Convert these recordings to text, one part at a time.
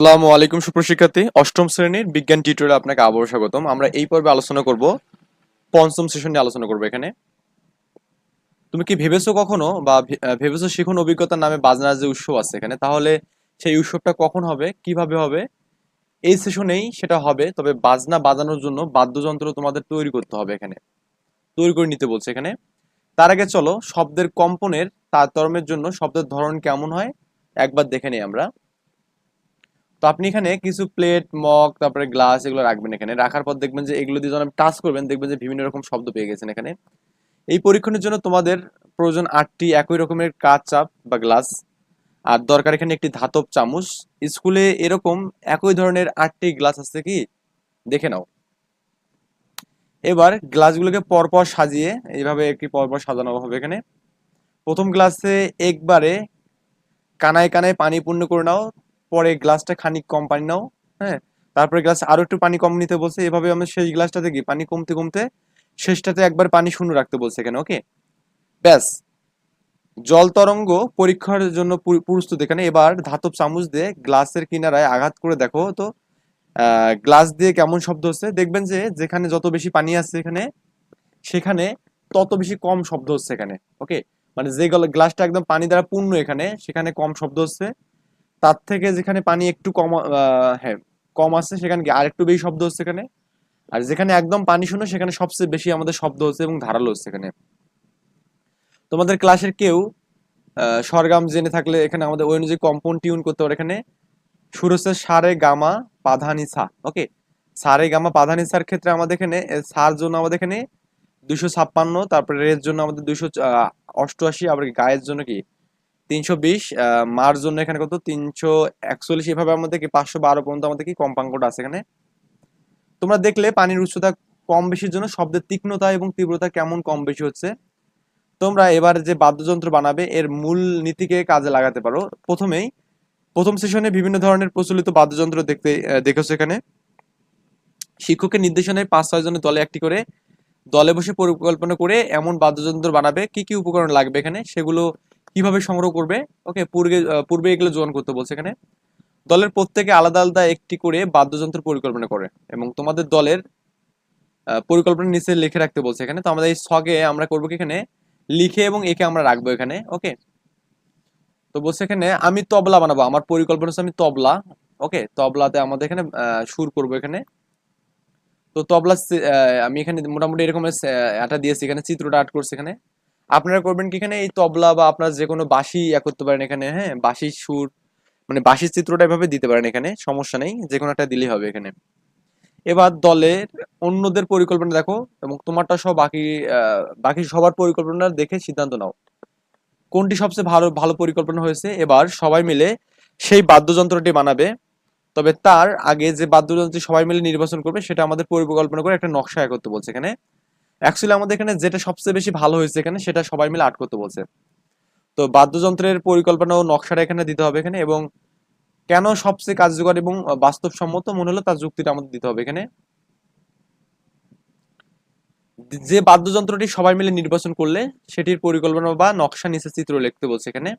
আসসালামু আলাইকুম সুপ্রশিক্ষার্থী অষ্টম শ্রেণির বিজ্ঞান টিউটোরিয়ালে আপনাকে আবারও স্বাগতম। আমরা এই পর্বে আলোচনা করব, পঞ্চম সেশন নিয়ে আলোচনা করব এখানে। তুমি কি ভেবেছো কখনো বা ভেবেছো শিখুন অভিজ্ঞতার নামে বাজনার যে উৎসব আছে এখানে? তাহলে সেই উৎসবটা কখন হবে? কীভাবে হবে? এই সেশনেই সেটা হবে, তবে বাজনা বাজানোর জন্য বাদ্যযন্ত্র তোমাদের তৈরি করতে হবে এখানে। তৈরি করে নিতে বলছে এখানে। তার আগে চলো, শব্দের কম্পনের তারতম্যের জন্য শব্দের ধরন কেমন হয়? একবার দেখে নিই আমরা। তো আপনি এখানে কিছু প্লেট মগ, তারপরে গ্লাস এগুলো রাখবেন এখানে। রাখার পর দেখবেন যে এগুলো দিয়ে যখন টাচ করবেন, দেখবেন যে বিভিন্ন রকম শব্দ পেয়ে গেছেন এখানে। এই পরীক্ষণের জন্য তোমাদের প্রয়োজন আটটি একই রকমের কাঁচ চাপ বা গ্লাস আর দরকার এখানে একটি ধাতব চামচ। স্কুলে এরকম একই ধরনের আটটি গ্লাস আছে কি? দেখে নাও। এবার গ্লাসগুলোকে পরপর সাজিয়ে, এইভাবে একটি পরপর সাজানো হবে এখানে। প্রথম গ্লাসে একবারে কানায় কানায় পানি পূর্ণ করে নাও। পরে গ্লাসটা খানিক কম পানি নাও হ্যাঁ? তারপরে গ্লাস আরও একটু পানি কম নিতে বলছে। এভাবে আমরা শেষ গ্লাসটাতে কি পানি কমতে কমতে শেষটাতে একবার পানি শূন্য রাখতে বলছে এখানে, ওকে? ব্যাস। জল তরঙ্গ পরীক্ষার জন্য প্রস্তুত এখানে। এবার ধাতব চামচ দিয়ে গ্লাসের কিনারায় আঘাত করে দেখো তো গ্লাস দিয়ে কেমন শব্দ হচ্ছে। দেখবেন যে যেখানে যত বেশি পানি আছে এখানে, সেখানে তত বেশি কম শব্দ হচ্ছে এখানে, ওকে? মানে যে গ্লাসটা একদম পানি দ্বারা পূর্ণ এখানে, সেখানে কম শব্দ হচ্ছে। তার থেকে যেখানে পানি একটু কম হ্যাঁ কম আছে সেখানে কি আরেকটু বেশি শব্দ হচ্ছে এখানে। আর যেখানে একদম পানি শূন্য সেখানে সবচেয়ে বেশি আমাদের শব্দ হচ্ছে এবং ধারালো হচ্ছে এখানে। তোমাদের ক্লাসের কেউ আহ, স্বরগাম জেনে থাকলে এখানে আমাদের ওই অনুযায়ী কম্পাউন্ড টিউন করতে পারে এখানে। সুর হচ্ছে সারে গামা পাধানি সা ওকে? সারে গামা পাধানি সার ক্ষেত্রে আমাদের এখানে সার জন্য আমাদের এখানে দুশো ছাপ্পান্ন তারপরে রের জন্য আমাদের দুশো অষ্টআশি আবার গায়ের জন্য কি? তিনশো বিশ মার জন্য এখানে কত? তিনশো একচল্লিশ, এভাবে আমাদের কি? পাঁচশো বারো পর্যন্ত আমাদের কি কম্পাঙ্কটা আছে এখানে? তোমরা দেখলে পানির উচ্চতা কম বেশির জন্য শব্দের তীক্ষ্ণতা এবং তীব্রতা কেমন কম বেশি হচ্ছে? তোমরা এবার যে বাদ্যযন্ত্র বানাবে, এর মূল নীতিকে কাজে লাগাতে পারো। প্রথমেই, প্রথম সেশনে বিভিন্ন ধরনের প্রচলিত বাদ্যযন্ত্র দেখতে দেখেছ এখানে। শিক্ষকের নির্দেশনায় পাঁচ ছয় জনের দলে একটি করে দলে বসে পরিকল্পনা করে এমন বাদ্যযন্ত্র বানাবে, কি কি উপকরণ লাগবে এখানে? সেগুলো কীভাবে সংগ্রহ করবে? ওকে পূর্বে পূর্বে এগুলো জোয়ান করতে বলছে এখানে। দলের প্রত্যেকে আলাদা আলাদা একটি করে বাদ্যযন্ত্র পরিকল্পনা করে এবং তোমাদের দলের পরিকল্পনা নিচে লিখে রাখতে বলছে এখানে। তো আমাদের এই ছকে আমরা করব কি এখানে? লিখে এবং একে আমরা রাখব এখানে ওকে তো বলছে এখানে, আমি তবলা বানাবো। আমার পরিকল্পনা হচ্ছে আমি তবলা ওকে তবলাতে আমাদের এখানে সুর করব এখানে। তো তবলা আমি এখানে মোটামুটি এরকম একটা দিয়েছি। এখানে চিত্রটা আর্ট করছি এখানে। আপনারা করবেন কি এখানে? এই তবলা বা আপনার যে কোনো বাঁশি ইয়া করতে পারেন এখানে হ্যাঁ? বাঁশির সুর মানে বাঁশির চিত্রটা এভাবে দিতে পারেন এখানে, সমস্যা নেই যে কোনো একটা দিলেই হবে এখানে। এবার দলের অন্যদের পরিকল্পনা দেখো, এবং তোমারটা সব বাকি বাকি সবার পরিকল্পনা দেখে সিদ্ধান্ত নাও। কোনটি সবচেয়ে ভালো ভালো পরিকল্পনা হয়েছে? এবার সবাই মিলে সেই বাদ্যযন্ত্রটি বানাবে। তবে তার আগে যে বাদ্যযন্ত্রটি সবাই মিলে নির্বাচন করবে, সেটা আমাদের পরিকল্পনা করে একটা নকশা করতে বলছে এখানে। অ্যাকচুয়ালি আমাদের এখানে যেটা সবচেয়ে বেশি ভালো হয়েছে এখানে, সেটা সবাই মিলে আর্ট করতে বলছে। তো বাদ্যযন্ত্রের পরিকল্পনা ও নকশাটা এখানে দিতে হবে এখানে এবং কেন সবচেয়ে কার্যকর এবং বাস্তবসম্মত মনে হলো তার যুক্তিটা আমাদের দিতে হবে এখানে। যে বাদ্যযন্ত্রটি সবাই মিলে নির্বাচন করলে, সেটির পরিকল্পনা বা নকশা নিচে চিত্র লিখতে বলছে এখানে।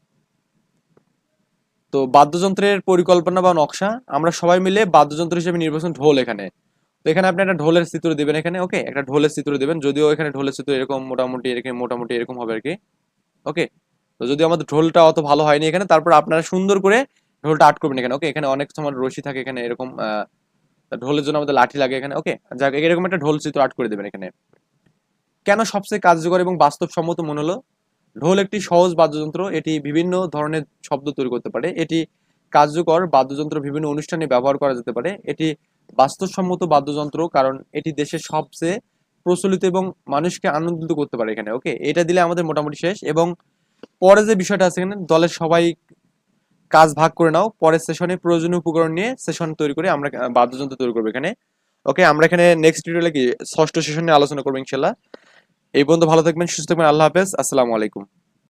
তো বাদ্যযন্ত্রের পরিকল্পনা বা নকশা, আমরা সবাই মিলে বাদ্যযন্ত্র হিসেবে নির্বাচন ঢোল এখানে। তো এখানে আপনি একটা ঢোলের চিত্র দিবেন এখানে ওকে একটা ঢোলের চিত্র দিবেন, যদিও এখানে ঢোলের চিত্র এরকম মোটামুটি এরকম মোটামুটি এরকম হবে আর কি ওকে তো যদি আমাদের ঢোলটা অত ভালো হয়নি এখানে, তারপর আপনারা সুন্দর করে ঢোলটা আর্ট করবেন এখানে ওকে এখানে অনেক সময় রশি থাকে এখানে, এরকম ঢোলের জন্য আমাদের লাঠি লাগে এখানে ওকে যাক, এরকম একটা ঢোল চিত্র আর্ট করে দেবেন এখানে। কেন সবচেয়ে কার্যকর এবং বাস্তবসম্মত মনে হলো? ঢোল একটি সহজ বাদ্যযন্ত্র, এটি বিভিন্ন ধরনের শব্দ তৈরি করতে পারে, এটি কার্যকর বাদ্যযন্ত্র বিভিন্ন অনুষ্ঠানে ব্যবহার করা যেতে পারে, এটি বাস্তবসম্মত বাদ্যযন্ত্র, কারণ এটি দেশের সবচেয়ে প্রচলিত এবং মানুষকে আনন্দিত করতে পারে এখানে ওকে এটা দিলে আমাদের মোটামুটি শেষ, এবং পরে যে বিষয়টা আছে এখানে, দলের সবাই কাজ ভাগ করে নাও পরের সেশনে প্রয়োজনীয় উপকরণ নিয়ে সেশন তৈরি করে আমরা বাদ্যযন্ত্র তৈরি করব এখানে ওকে আমরা এখানে নেক্সট ভিডিওলে কি, ষষ্ঠ সেশন নিয়ে আলোচনা করব ইনশাল্লাহ এই পর্যন্ত ভালো থাকবেন, সুস্থ থাকবেন, আল্লাহ হাফেজ, আসসালামু আলাইকুম।